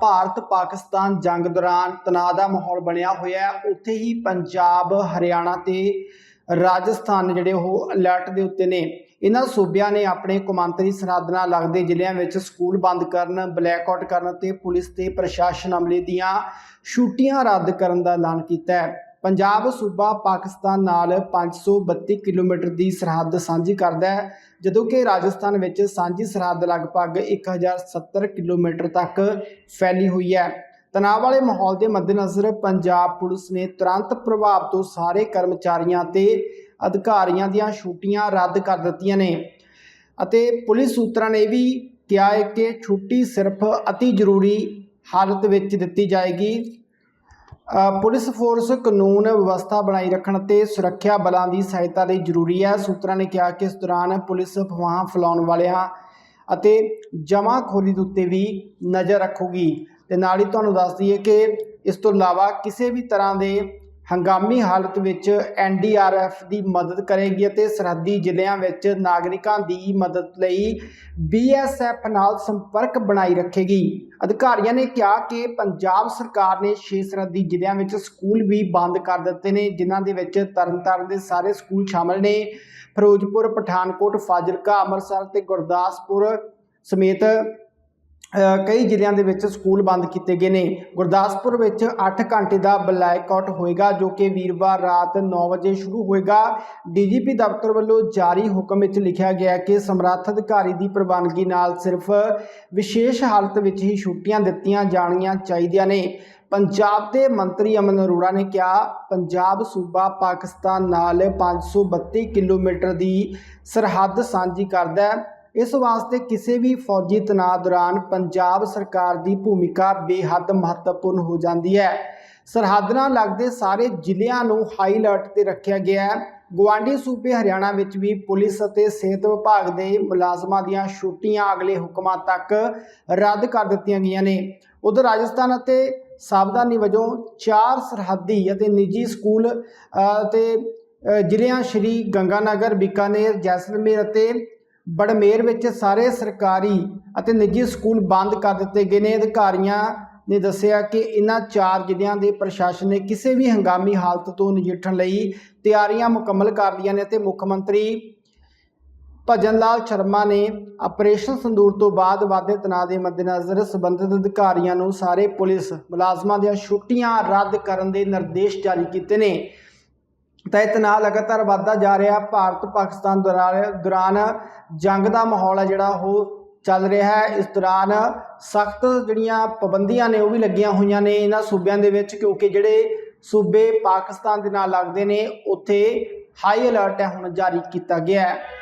ਭਾਰਤ ਪਾਕਿਸਤਾਨ ਜੰਗ ਦੌਰਾਨ ਤਣਾਅ ਦਾ ਮਾਹੌਲ ਬਣਿਆ ਹੋਇਆ ਹੈ। ਉੱਥੇ ਹੀ ਪੰਜਾਬ, ਹਰਿਆਣਾ ਤੇ ਰਾਜਸਥਾਨ ਜਿਹੜੇ ਉਹ ਅਲਰਟ ਦੇ ਉੱਤੇ ਨੇ। ਇਹਨਾਂ ਸੂਬਿਆਂ ਨੇ ਆਪਣੇ ਕੌਮਾਂਤਰੀ ਸਰਹੱਦ ਨਾਲ ਲੱਗਦੇ ਜ਼ਿਲ੍ਹਿਆਂ ਵਿੱਚ ਸਕੂਲ ਬੰਦ ਕਰਨ ਬਲੈਕਆਊਟ ਕਰਨ ਤੇ ਪੁਲਿਸ ਤੇ ਪ੍ਰਸ਼ਾਸਨ ਅਮਲੇ ਦੀਆਂ ਛੁੱਟੀਆਂ ਰੱਦ ਕਰਨ ਦਾ ਐਲਾਨ ਕੀਤਾ ਹੈ। ਪੰਜਾਬ ਸੂਬਾ ਪਾਕਿਸਤਾਨ ਨਾਲ 532 ਕਿਲੋਮੀਟਰ ਦੀ ਸਰਹੱਦ ਸਾਂਝੀ ਕਰਦਾ ਹੈ, ਜਦੋਂ ਕਿ ਰਾਜਸਥਾਨ ਵਿੱਚ ਸਾਂਝੀ ਸਰਹੱਦ ਲਗਭਗ 1070 ਕਿਲੋਮੀਟਰ ਤੱਕ ਫੈਲੀ ਹੋਈ ਹੈ। ਤਣਾਅ ਵਾਲੇ ਮਾਹੌਲ ਦੇ ਮੱਦੇਨਜ਼ਰ ਪੰਜਾਬ ਪੁਲਿਸ ਨੇ ਤੁਰੰਤ ਪ੍ਰਭਾਵ ਤੋਂ ਸਾਰੇ ਕਰਮਚਾਰੀਆਂ ਤੇ ਅਧਿਕਾਰੀਆਂ ਦੀਆਂ ਛੁੱਟੀਆਂ ਰੱਦ ਕਰ ਦਿੱਤੀਆਂ ਨੇ ਅਤੇ ਪੁਲਿਸ ਸੂਤਰਾਂ ਨੇ ਵੀ ਕਿਹਾ ਹੈ ਕਿ ਛੁੱਟੀ ਸਿਰਫ ਅਤੀ ਜ਼ਰੂਰੀ ਹਾਲਤ ਵਿੱਚ ਦਿੱਤੀ ਜਾਏਗੀ। ਪੁਲਿਸ ਫੋਰਸ ਕਾਨੂੰਨ ਵਿਵਸਥਾ ਬਣਾਈ ਰੱਖਣ ਤੇ ਸੁਰੱਖਿਆ ਬਲਾਂ ਦੀ ਸਹਾਇਤਾ ਲਈ ਜ਼ਰੂਰੀ ਹੈ। ਸੂਤਰਾਂ ਨੇ ਕਿਹਾ ਕਿ ਇਸ ਦੌਰਾਨ ਪੁਲਿਸ ਅਫਵਾਹਾਂ ਫੈਲਾਉਣ ਵਾਲਿਆਂ ਅਤੇ ਜਮਾਖੋਰੀ ਦੇ ਉੱਤੇ ਵੀ ਨਜ਼ਰ ਰੱਖੂਗੀ। ਤੇ ਨਾਲ ਹੀ ਤੁਹਾਨੂੰ ਦੱਸ ਦਈਏ ਕਿ ਇਸ ਤੋਂ ਇਲਾਵਾ ਕਿਸੇ ਵੀ ਤਰ੍ਹਾਂ ਦੇ ਹੰਗਾਮੀ ਹਾਲਤ ਵਿੱਚ ਐਨਡੀਆਰਐਫ ਦੀ ਮਦਦ ਕਰੇਗੀ ਅਤੇ ਸਰਹੱਦੀ ਜ਼ਿਲ੍ਹਿਆਂ ਵਿੱਚ ਨਾਗਰਿਕਾਂ ਦੀ ਮਦਦ ਲਈ ਬੀਐਸਐਫ ਨਾਲ ਸੰਪਰਕ ਬਣਾਈ ਰੱਖੇਗੀ। ਅਧਿਕਾਰੀਆਂ ਨੇ ਕਿਹਾ ਕਿ ਪੰਜਾਬ ਸਰਕਾਰ ਨੇ ਛੇ ਸਰਹੱਦੀ ਜ਼ਿਲ੍ਹਿਆਂ ਵਿੱਚ ਸਕੂਲ ਵੀ ਬੰਦ ਕਰ ਦਿੱਤੇ ਨੇ, ਜਿਨ੍ਹਾਂ ਦੇ ਵਿੱਚ ਤਰਨਤਾਰਨ ਦੇ ਸਾਰੇ ਸਕੂਲ ਸ਼ਾਮਲ ਨੇ। ਫਿਰੋਜ਼ਪੁਰ, ਪਠਾਨਕੋਟ, ਫਾਜ਼ਿਲਕਾ, ਅੰਮ੍ਰਿਤਸਰ ਤੇ ਗੁਰਦਾਸਪੁਰ ਸਮੇਤ ਕਈ ਜ਼ਿਲ੍ਹਿਆਂ ਦੇ ਵਿੱਚ ਸਕੂਲ ਬੰਦ ਕੀਤੇ ਗਏ ਨੇ। ਗੁਰਦਾਸਪੁਰ ਵਿੱਚ 8 ਘੰਟੇ ਦਾ ਬਲੈਕਆਊਟ ਹੋਏਗਾ, ਜੋ ਕਿ ਵੀਰਵਾਰ ਰਾਤ 9 ਵਜੇ ਸ਼ੁਰੂ ਹੋਏਗਾ। ਡੀਜੀਪੀ ਦਫ਼ਤਰ ਵੱਲੋਂ ਜਾਰੀ ਹੁਕਮ ਵਿੱਚ ਲਿਖਿਆ ਗਿਆ ਕਿ ਸਮਰੱਥ ਅਧਿਕਾਰੀ ਦੀ ਪ੍ਰਵਾਨਗੀ ਨਾਲ ਸਿਰਫ ਵਿਸ਼ੇਸ਼ ਹਾਲਤ ਵਿੱਚ ਹੀ ਛੁੱਟੀਆਂ ਦਿੱਤੀਆਂ ਜਾਣੀਆਂ ਚਾਹੀਦੀਆਂ ਨੇ। ਪੰਜਾਬ ਦੇ ਮੰਤਰੀ ਅਮਨ ਅਰੋੜਾ ਨੇ ਕਿਹਾ, ਪੰਜਾਬ ਸੂਬਾ ਪਾਕਿਸਤਾਨ ਨਾਲ 532 ਕਿਲੋਮੀਟਰ ਦੀ ਸਰਹੱਦ ਸਾਂਝੀ ਕਰਦਾ ਹੈ। ਇਸ ਵਾਸਤੇ ਕਿਸੇ ਵੀ ਫੌਜੀ ਤਣਾਅ ਦੌਰਾਨ ਪੰਜਾਬ ਸਰਕਾਰ ਦੀ ਭੂਮਿਕਾ ਬੇਹੱਦ ਮਹੱਤਵਪੂਰਨ ਹੋ ਜਾਂਦੀ ਹੈ। ਸਰਹੱਦ ਨਾਲ ਲੱਗਦੇ ਸਾਰੇ ਜ਼ਿਲ੍ਹਿਆਂ ਨੂੰ ਹਾਈ ਅਲਰਟ ਤੇ ਰੱਖਿਆ ਗਿਆ ਹੈ। ਗਵਾਂਡੀ ਸੂਬੇ ਹਰਿਆਣਾ ਵਿੱਚ ਵੀ ਪੁਲਿਸ ਅਤੇ ਸਿਹਤ ਵਿਭਾਗ ਦੇ ਮੁਲਾਜ਼ਮਾਂ ਦੀਆਂ ਛੁੱਟੀਆਂ ਅਗਲੇ ਹੁਕਮਾਂ ਤੱਕ ਰੱਦ ਕਰ ਦਿੱਤੀਆਂ ਗਈਆਂ ਨੇ। ਉਧਰ ਰਾਜਸਥਾਨ ਅਤੇ ਸਾਵਧਾਨੀ ਵਜੋਂ ਚਾਰ ਸਰਹੱਦੀ ਅਤੇ ਨਿੱਜੀ ਸਕੂਲ ਅ, ਤੇ ਜ਼ਿਲ੍ਹਿਆਂ ਸ਼੍ਰੀ ਗੰਗਾਨਗਰ ਬੀਕਾਨੇਰ ਜੈਸਲਮੇਰ ਅਤੇ ਬੜਮੇਰ ਵਿੱਚ ਸਾਰੇ ਸਰਕਾਰੀ ਅਤੇ ਨਿੱਜੀ ਸਕੂਲ ਬੰਦ ਕਰ ਦਿੱਤੇ ਗਏ ਨੇ। ਅਧਿਕਾਰੀਆਂ ਨੇ ਦੱਸਿਆ ਕਿ ਇਹਨਾਂ ਚਾਰ ਜ਼ਿਲ੍ਹਿਆਂ ਦੇ ਪ੍ਰਸ਼ਾਸਨ ਨੇ ਕਿਸੇ ਵੀ ਹੰਗਾਮੀ ਹਾਲਤ ਤੋਂ ਨਜਿੱਠਣ ਲਈ ਤਿਆਰੀਆਂ ਮੁਕੰਮਲ ਕਰ ਲਈਆਂ ਨੇ ਤੇ ਮੁੱਖ ਮੰਤਰੀ ਭਜਨ ਲਾਲ ਸ਼ਰਮਾ ਨੇ ਆਪਰੇਸ਼ਨ ਸੰਦੂਰ ਤੋਂ ਬਾਅਦ ਵਾਧੇ ਤਣਾਅ ਦੇ ਮੱਦੇਨਜ਼ਰ ਸਬੰਧਿਤ ਅਧਿਕਾਰੀਆਂ ਨੂੰ ਸਾਰੇ ਪੁਲਿਸ ਮੁਲਾਜ਼ਮਾਂ ਦੀਆਂ ਛੁੱਟੀਆਂ ਰੱਦ ਕਰਨ ਦੇ ਨਿਰਦੇਸ਼ ਜਾਰੀ ਕੀਤੇ ਨੇ। ਤਾਂ ਇਹ ਤਣਾਅ ਲਗਾਤਾਰ ਵਧਦਾ ਜਾ ਰਿਹਾ। ਭਾਰਤ, ਪਾਕਿਸਤਾਨ ਦੌਰਾਨ ਦੌਰਾਨ ਜੰਗ ਦਾ ਮਾਹੌਲ ਹੈ ਜਿਹੜਾ, ਉਹ ਚੱਲ ਰਿਹਾ ਹੈ। ਇਸ ਦੌਰਾਨ ਸਖਤ ਜਿਹੜੀਆਂ ਪਾਬੰਦੀਆਂ ਨੇ, ਉਹ ਵੀ ਲੱਗੀਆਂ ਹੋਈਆਂ ਨੇ ਇਹਨਾਂ ਸੂਬਿਆਂ ਦੇ ਵਿੱਚ, ਕਿਉਂਕਿ ਜਿਹੜੇ ਸੂਬੇ ਪਾਕਿਸਤਾਨ ਦੇ ਨਾਲ ਲੱਗਦੇ ਨੇ, ਉੱਥੇ ਹਾਈ ਅਲਰਟ ਹੈ, ਹੁਣ ਜਾਰੀ ਕੀਤਾ ਗਿਆ ਹੈ।